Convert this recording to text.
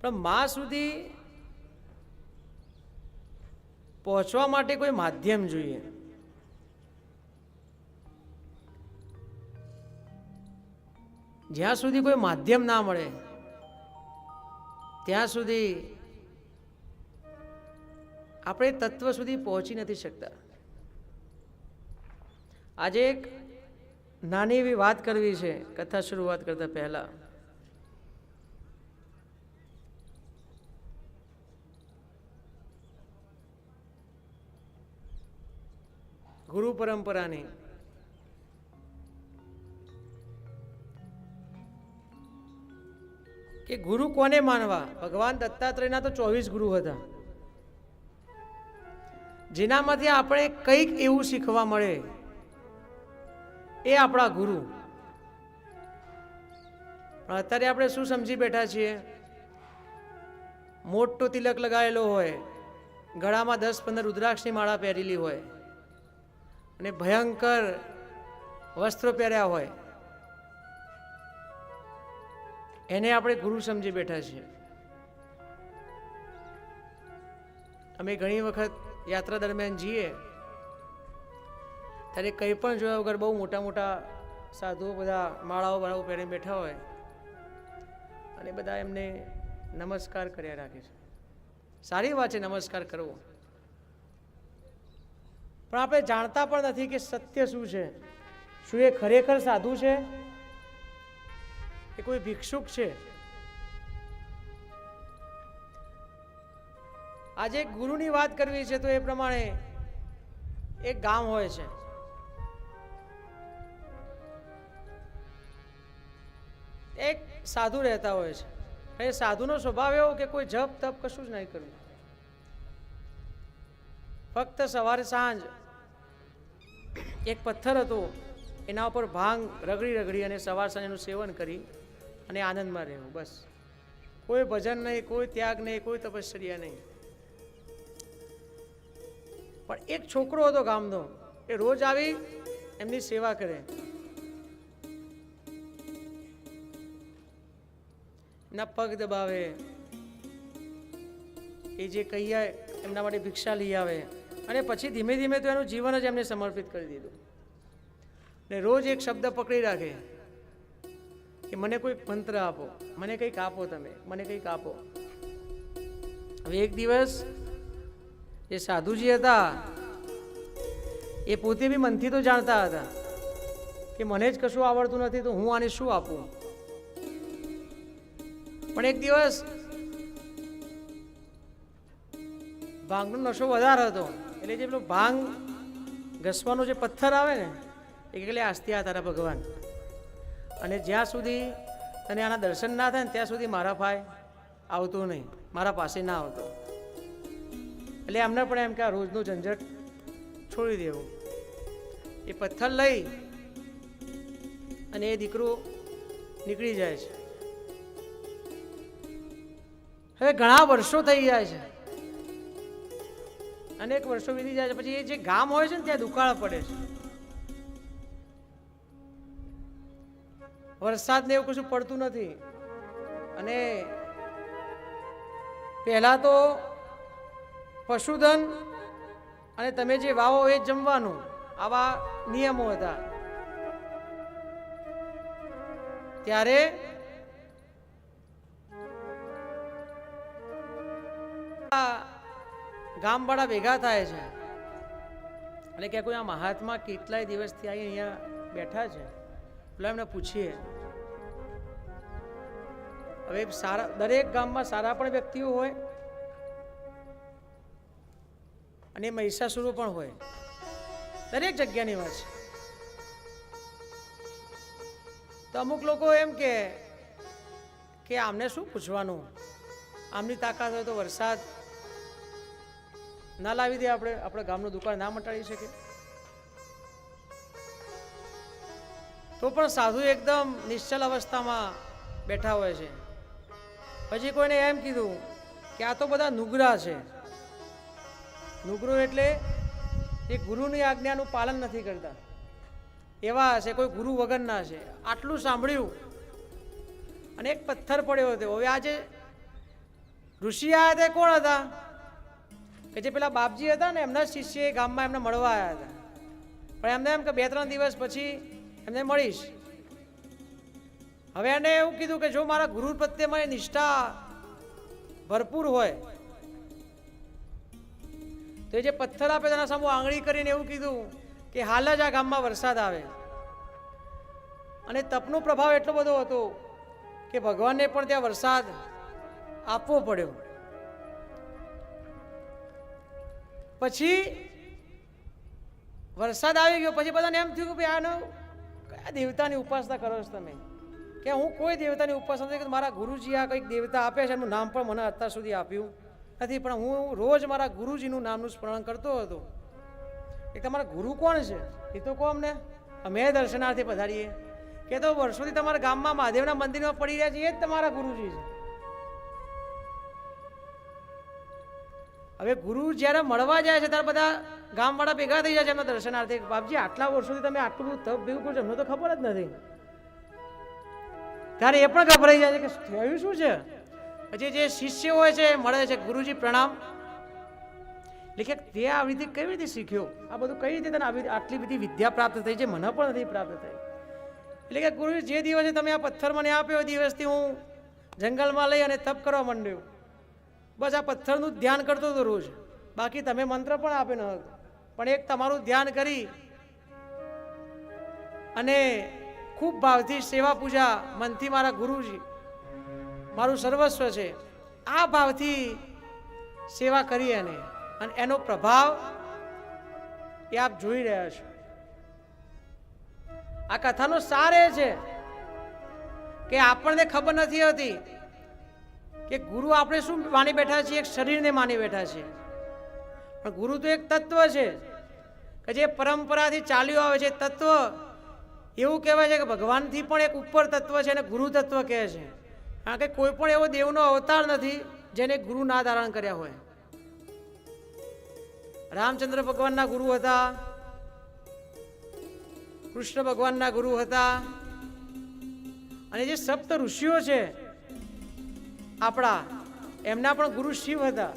પણ માં સુધી પહોંચવા માટે કોઈ માધ્યમ જોઈએ. જ્યાં સુધી કોઈ માધ્યમ ના મળે, ત્યાં સુધી આપણે તત્વ સુધી પહોંચી નથી શકતા. આજે એક નાની એવી વાત કરવી છે, કથા શરૂઆત કરતા પહેલા. ગુરુ પરંપરાની કે ગુરુ કોને માનવા? ભગવાન દત્તાત્રેયના તો ચોવીસ ગુરુ હતા. જેનામાંથી આપણે કંઈક એવું શીખવા મળે એ આપણા ગુરુ. પણ અત્યારે આપણે શું સમજી બેઠા છીએ? મોટો તિલક લગાવેલો હોય, ગળામાં દસ પંદર રુદ્રાક્ષની માળા પહેરેલી હોય અને ભયંકર વસ્ત્રો પહેર્યા હોય. એને આપણે ગુરુ સમજી બેઠા છીએ. અમે ઘણી વખત યાત્રા દરમિયાન જઈએ. ત્યારે કંઈ પણ જોયા વગર બહુ મોટા મોટા સાધુઓ બધા માળાઓ બાળાઓ પહેરીને બેઠા હોય અને બધા એમને નમસ્કાર કર્યા રાખે છે. સારી વાત છે, નમસ્કાર કરવો. પણ આપણે જાણતા પણ નથી કે સત્ય શું છે. શું એ ખરેખર સાધુ છે? કે કોઈ ભિક્ષુક છે? આજે ગુરુની વાત કરવી છે તો એ પ્રમાણે એક ગામ હોય છે. એક સાધુ રહેતા હોય છે. એ સાધુનો સ્વભાવ એવો કે કોઈ જપ તપ કશું જ નહીં કરવું. ફક્ત સવારે સાંજ એક પથ્થર હતો, એના ઉપર ભાંગ રગડી રગડી અને સવાર સાંજ એનું સેવન કરી અને આનંદમાં રહેવું, બસ. કોઈ ભજન નહીં, કોઈ ત્યાગ નહીં, કોઈ તપશ્ચર્યા નહીં. પણ એક છોકરો હતો ગામનો, એ રોજ આવી એમની સેવા કરે. ના પગ દબાવે. એ જે કહીએ એમના માટે ભિક્ષા લઈ આવે. અને પછી ધીમે ધીમે તો એનું જીવન જ એમને સમર્પિત કરી દીધું. ને રોજ એક શબ્દ પકડી રાખે કે મને કોઈ મંત્ર આપો, મને કંઈક આપો તમે, મને કંઈક આપો. હવે એક દિવસ એ સાધુજી હતા, એ પોતે બી મનથી તો જાણતા હતા કે મને જ કશું આવડતું નથી, તો હું આને શું આપું? પણ એક દિવસ ભાંગનો નશો વધારે હતો. એટલે જે પેલું ભાંગ ઘસવાનો જે પથ્થર આવે ને એ એટલે આસ્થિયા તારા ભગવાન. અને જ્યાં સુધી તને આના દર્શન ના થાય ને, ત્યાં સુધી મારા ભાઈ આવતું નહીં, મારા પાસે ના આવતો. એટલે એમને પણ એમ કે આ રોજનું ઝંઝટ છોડી દેવું. એ પથ્થર લઈ અને એ દીકરો નીકળી જાય છે. હવે ઘણા વર્ષો થઈ જાય છે. અનેક વર્ષો વીતી જાય છે. પછી એ જે ગામ હોય છે ને, ત્યાં દુકાળ પડે છે. વરસાદ ને એવું કશું પડતું નથી. અને પહેલા તો પશુધન અને તમે જે વાવો એ જમવાનું. આવા નિયમો હતા. ત્યારે ગામવાળા ભેગા થાય છે. એટલે કે કોઈ આ મહાત્મા કેટલાય દિવસથી અહીં અહીંયા બેઠા છે? એટલે એમને પૂછીએ. હવે સારા, દરેક ગામમાં સારા પણ વ્યક્તિઓ હોય અને મહિષાસુરો પણ હોય. દરેક જગ્યાની વાત છે. તો અમુક લોકો એમ કે આમને શું પૂછવાનું? આમની તાકાત હોય તો વરસાદ ના લાવી દે આપણે આપણે ગામનું દુકાન ના મટાડી શકીએ. તો પણ સાધુ એકદમ નિશ્ચલ અવસ્થામાં બેઠા હોય છે. પછી કોઈને એમ કીધું કે આ તો બધા નુગરા છે. નુગરો એટલે એ ગુરુની આજ્ઞાનું પાલન નથી કરતા. એવા હશે, કોઈ ગુરુ વગરના છે આટલું સાંભળ્યું અને એક પથ્થર પડ્યો હતો. હવે આજે ઋષિ આવ્યા તે કોણ હતા? કે જે પેલા બાપજી હતા ને એમના શિષ્ય એ ગામમાં એમને મળવા આવ્યા હતા. પણ એમને એમ કે બે ત્રણ દિવસ પછી એમને મળીશ. હવે એને એવું કીધું કે જો મારા ગુરુ પ્રત્યે નિષ્ઠા ભરપૂર હોય, તો એ જે પથ્થર આપે તેના સામે આંગળી કરીને એવું કીધું કે હાલ જ આ ગામમાં વરસાદ આવે. અને તપનો પ્રભાવ એટલો બધો હતો કે ભગવાનને પણ ત્યાં વરસાદ આપવો પડ્યો. પછી વરસાદ આવી ગયો, પછી બધાને એમ થયું કે ભાઈ આનો કયા દેવતાની ઉપાસના કરો છો તમે? કે હું કોઈ દેવતાની ઉપાસના નથી. મારા ગુરુજી આ કંઈક દેવતા આપે છે એનું નામ પણ મને અત્યાર સુધી આપ્યું નથી, પણ હું રોજ મારા ગુરુજીનું નામનું સ્મરણ કરતો હતો. એ તમારા ગુરુ કોણ છે? એ તો કહો અમને. અમે દર્શનાર્થે પધારીએ. કે તો વર્ષોથી તમારા ગામમાં મહાદેવના મંદિરમાં પડી રહ્યા છે, એ જ તમારા ગુરુજી છે. હવે ગુરુ જ્યારે મળવા જાય છે, ત્યારે બધા ગામવાળા ભેગા થઈ જાય છે એમના દર્શનાર્થે. બાપજી, આટલા વર્ષોથી તમે આટલું બધું તપ ભેગું કરો છો, એમને તો ખબર જ નથી. ત્યારે એ પણ ગભરાઈ જાય છે કે થયું શું છે? પછી જે શિષ્ય હોય છે મળે છે ગુરુજી પ્રણામ. એટલે તે આવી રીતે કેવી રીતે શીખ્યો? આ બધું કઈ રીતે તને આવી આટલી બધી વિદ્યા પ્રાપ્ત થઈ છે મને પણ નથી પ્રાપ્ત થઈ? એટલે કે ગુરુજી, જે દિવસે તમે આ પથ્થર મને આપ્યો દિવસથી હું જંગલમાં લઈ અને તપ કરવા માંડ્યો. બસ આ પથ્થરનું ધ્યાન કરતો હતો રોજ. બાકી તમે મંત્ર પણ આપે ન પણ એક તમારું ધ્યાન કરી અને ખૂબ ભાવથી સેવા પૂજા મનથી મારા ગુરુજી, મારું સર્વસ્વ છે, આ ભાવથી સેવા કરી એને. અને એનો પ્રભાવ એ આપ જોઈ રહ્યા છો. આ કથાનો સાર એ છે કે આપણને ખબર નથી હોતી કે ગુરુ આપણે શું માની બેઠા છીએ? એક શરીરને માની બેઠા છીએ. પણ ગુરુ તો એક તત્વ છે કે જે પરંપરાથી ચાલ્યું આવે છે. તત્વ એવું કહેવાય છે કે ભગવાનથી પણ એક ઉપર તત્વ છે અને ગુરુ તત્વ કહે છે. કારણ કે કોઈ પણ એવો દેવનો અવતાર નથી જેને ગુરુ ના ધારણ કર્યા હોય. રામચંદ્ર ભગવાનના ગુરુ હતા. કૃષ્ણ ભગવાનના ગુરુ હતા. અને જે સપ્ત ઋષિઓ છે આપણા એમના પણ ગુરુ શિવ હતા.